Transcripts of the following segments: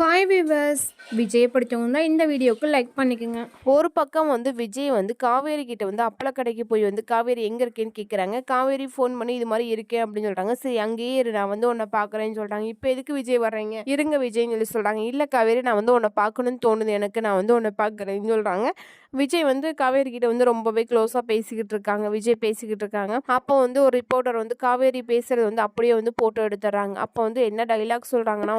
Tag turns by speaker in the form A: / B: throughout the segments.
A: Hi viewers Vijay பிடிச்சவங்க இந்த வீடியோக்கு லைக் பண்ணிக்கோங்க.
B: ஒரு பக்கம் வந்து விஜய் வந்து காவேரி கிட்ட வந்து அப்பள கடைக்கு போய் வந்து காவேரி எங்கே இருக்கேன்னு கேட்குறாங்க காவேரி ஃபோன் பண்ணி இது மாதிரி இருக்கேன் அப்படின்னு சொல்கிறாங்க சரி அங்கேயே இரு நான் வந்து உன்னை பார்க்குறேன்னு சொல்கிறாங்க இப்போ எதுக்கு விஜய் வர்றீங்க? இருங்க விஜய்னு சொல்லி சொல்கிறாங்க இல்லை காவேரி நான் வந்து உன்னை பார்க்கணும்னு தோணுது. எனக்கு நான் வந்து உன்னை பார்க்குறேன்னு சொல்கிறாங்க விஜய் வந்து காவேரி கிட்ட வந்து ரொம்பவே க்ளோஸாக பேசிக்கிட்டு இருக்காங்க. விஜய் பேசிக்கிட்டு இருக்காங்க. அப்போ வந்து ஒரு ரிப்போர்ட்டர் வந்து காவேரி பேசுறது வந்து அப்படியே வந்து ஃபோட்டோ எடுத்துறாங்க அப்போ வந்து என்ன டைலாக் சொல்கிறாங்கன்னா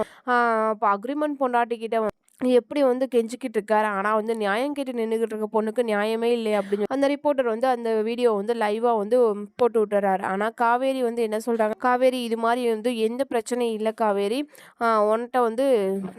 B: அக்ரிமெண்ட் பொண்டாட்டி பொண்டாட்டிக்கிட்ட எப்படி வந்து கெஞ்சிக்கிட்டு இருக்காரு ஆனால் வந்து நியாயம் கேட்டு நின்றுக்கிட்டு இருக்க பொண்ணுக்கு நியாயமே இல்லை அப்படின்னு அந்த ரிப்போர்ட்டர் வந்து அந்த வீடியோ வந்து லைவாக வந்து போட்டு விட்டுறாரு. ஆனால் காவேரி வந்து என்ன சொல்கிறாங்க காவேரி இது மாதிரி வந்து எந்த பிரச்சனையும் இல்லை காவேரி. உன்கிட்ட வந்து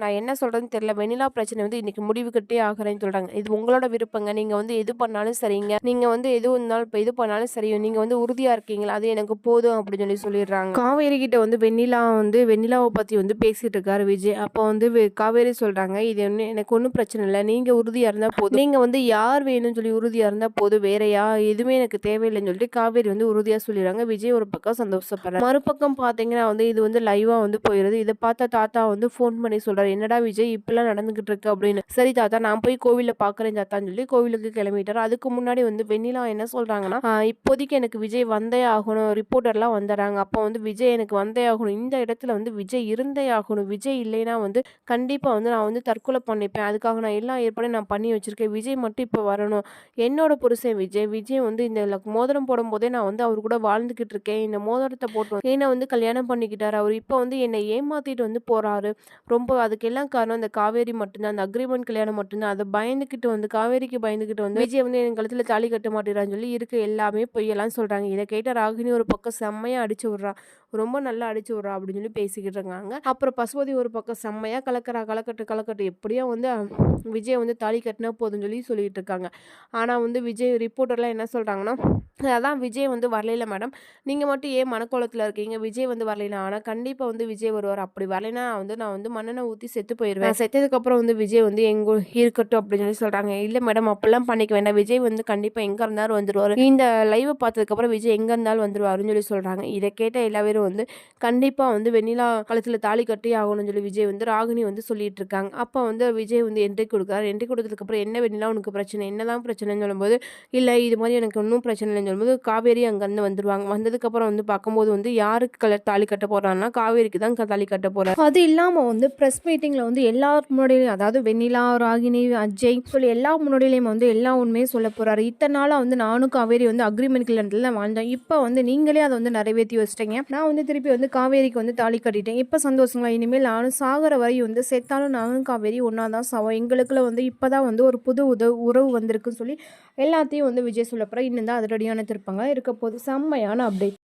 B: நான் என்ன சொல்கிறேன்னு தெரியல. வெண்ணிலா பிரச்சனை வந்து இன்றைக்கி முடிவு ஆகிறேன்னு சொல்கிறாங்க இது உங்களோட விருப்பங்க. நீங்கள் வந்து எது பண்ணாலும் சரிங்க. நீங்கள் வந்து எது இருந்தாலும் இப்போ எது பண்ணாலும் சரி. நீங்கள் வந்து உறுதியாக இருக்கீங்களா? அது எனக்கு போதும் அப்படின்னு சொல்லி சொல்லிடுறாங்க. காவேரி கிட்ட வந்து வெண்ணிலா வந்து வெண்ணிலாவை பற்றி வந்து பேசிகிட்டு இருக்காரு விஜய். அப்போ வந்து காவேரி சொல்கிறாங்க இது ஒன்று எனக்கு ஒன்றும் பிரச்சனை இல்லை. நீங்கள் உறுதியாக இருந்தால் போதும். நீங்கள் வந்து யார் வேணும்னு சொல்லி உறுதியாக இருந்தால் போதும். வேற யா எதுவுமே எனக்கு தேவையில்லைன்னு சொல்லிட்டு காவேரி வந்து உறுதியாக சொல்லிடுறாங்க. விஜய் ஒரு பக்கம் சந்தோஷப்படுறாரு. மறுபக்கம் பார்த்தீங்கன்னா வந்து இது வந்து லைவாக வந்து போயிடுது. இதை பார்த்தா தாத்தா வந்து ஃபோன் பண்ணி சொல்கிறார் என்னடா விஜய் இப்பெல்லாம் நடந்துகிட்டு இருக்கு அப்படின்னு. சரி தாத்தா நான் போய் கோவிலில் பார்க்குறேன் தாத்தான்னு சொல்லி கோவிலுக்கு கிளம்பிட்டார். அதுக்கு முன்னாடி வந்து வெண்ணிலா என்ன சொல்கிறாங்கன்னா இப்போதைக்கு எனக்கு விஜய் வந்தே ஆகணும். ரிப்போர்ட்டர்லாம் வந்துடுறாங்க. அப்போ வந்து விஜய் எனக்கு வந்தே ஆகணும். இந்த இடத்துல வந்து விஜய் இருந்தே ஆகணும். விஜய் இல்லைன்னா வந்து கண்டிப்பாக வந்து நான் வந்து தற்கொலை பண்ணிப்பேன். அதுக்காக நான் எல்லா ஏற்பாடையும் நான் பண்ணி வச்சுருக்கேன். விஜய் மட்டும் இப்போ வரணும். என்னோட புருஷன் விஜய். விஜய் வந்து இந்த மோதிரம் போடும்போதே நான் வந்து அவர் கூட வாழ்ந்துக்கிட்டு இருக்கேன். இந்த மோதிரத்தை போட்டு வந்து என்னை வந்து கல்யாணம் பண்ணிக்கிட்டார். அவர் இப்போ வந்து என்னை ஏமாற்றிட்டு வந்து போகிறாரு ரொம்ப அதுக்கெல்லாம் காரணம் அந்த காவேரி மட்டும்தான். அந்த அக்ரிமெண்ட் கல்யாணம் மட்டும்தான். அதை பயந்துக்கிட்டு வந்து காவேரிக்கு பயந்துக்கிட்டு வந்து விஜய் வந்து என் கழுத்தில் தாலி கட்ட மாட்டேறான்னு சொல்லி இருக்க. எல்லாமே பொய்யெல்லாம் சொல்கிறாங்க இதை கேட்ட ராகினி ஒரு பக்கம் செம்மையாக அடிச்சு விட்றா. ரொம்ப நல்லா அடிச்சு விட்றா அப்படின்னு சொல்லி பேசிக்கிட்டு இருக்காங்க. அப்புறம் பசுபதி ஒரு பக்கம் செம்மையா கலக்கிறா. கலக்கட்டு கலக்கட்டு. எப்படியோ வந்து விஜய் வந்து தாலி கட்டினா போதும்னு சொல்லி சொல்லிகிட்டு இருக்காங்க ஆனால் வந்து விஜய் ரிப்போர்ட்டர்லாம் என்ன சொல்கிறாங்கன்னா அதான் விஜய் வந்து வரலையில மேடம் நீங்கள் மட்டும் ஏன் மனக்கோலத்தில் இருக்கீங்க? விஜய் வந்து வரலைனா ஆனால் கண்டிப்பாக வந்து விஜய் வருவார். அப்படி வரலைன்னா வந்து நான் வந்து மண்ணெண்ணை ஊற்றி செத்து போயிடுவேன் செத்ததுக்கப்புறம் வந்து விஜய் வந்து எங்க இருக்கட்டும் அப்படின்னு சொல்லி சொல்கிறாங்க இல்லை மேடம் அப்படிலாம் பண்ணிக்க வேண்டாம். விஜய் வந்து கண்டிப்பாக எங்கே இருந்தாலும் வந்துடுவார் இந்த லைவை பார்த்ததுக்கப்புறம் விஜய் எங்கே இருந்தாலும் வந்துடுவாருன்னு சொல்லி சொல்கிறாங்க இதை கேட்ட எல்லா பேரும் வந்து கண்டிப்பாக வந்து வெண்ணிலா காலத்தில் தாலி கட்டி ஆகணும்னு சொல்லி விஜய் வந்து ராகினி வந்து சொல்லிட்டு இருக்காங்க அப்போ வந்து விஜய் வந்து என்ட்ரி கொடுக்குறாரு. என்ட்ரி கொடுத்ததுக்கப்புறம் என்ன வெண்ணிலா உனக்கு பிரச்சனை என்னதான் பிரச்சனைன்னு சொல்லும்போது இல்லை இது மாதிரி எனக்கு ஒன்றும் பிரச்சனை இல்லைன்னு சொல்லும்போது காவேரி அங்கேருந்து வந்துடுவாங்க வந்ததுக்கப்புறம் வந்து பார்க்கும்போது வந்து யாருக்கு கலர் தாலி கட்ட போகிறான்னா காவேரிக்கு தான் க- தாலி கட்ட போறாரு.
A: அது இல்லாமல் வந்து ப்ரெஸ் மீட்டிங்கில் வந்து எல்லா முன்னாடியிலையும் அதாவது வெண்ணிலா ராகினி அஜய் சொல்லி எல்லா முன்னாடியிலையும் வந்து எல்லா உண்மையும் சொல்ல போகிறாரு இத்தனை நாளாக வந்து நானும் காவேரி வந்து அக்ரிமெண்ட் கிளண்டில் தான் வாழ்ந்தோம். இப்போ வந்து நீங்களே அதை வந்து நிறைவேற்றி வச்சிட்டீங்க. நான் வந்து திருப்பி வந்து காவேரிக்கு வந்து தாலி கட்டிட்டேன். இப்போ சந்தோஷங்களா? இனிமேல் நானும் சாகிற வரை வந்து செத்தாலும் நானும் காவேரி ஒன்றா தான் சாவோம். எங்களுக்குள்ள வந்து இப்போ தான் வந்து ஒரு புது உதவு உறவு வந்திருக்குன்னு சொல்லி எல்லாத்தையும் வந்து விஜய் சொல்லப்புறம் இன்னும் தான் அதிரடியான திருப்பங்க இருக்க போது செம்மையான அப்டேட்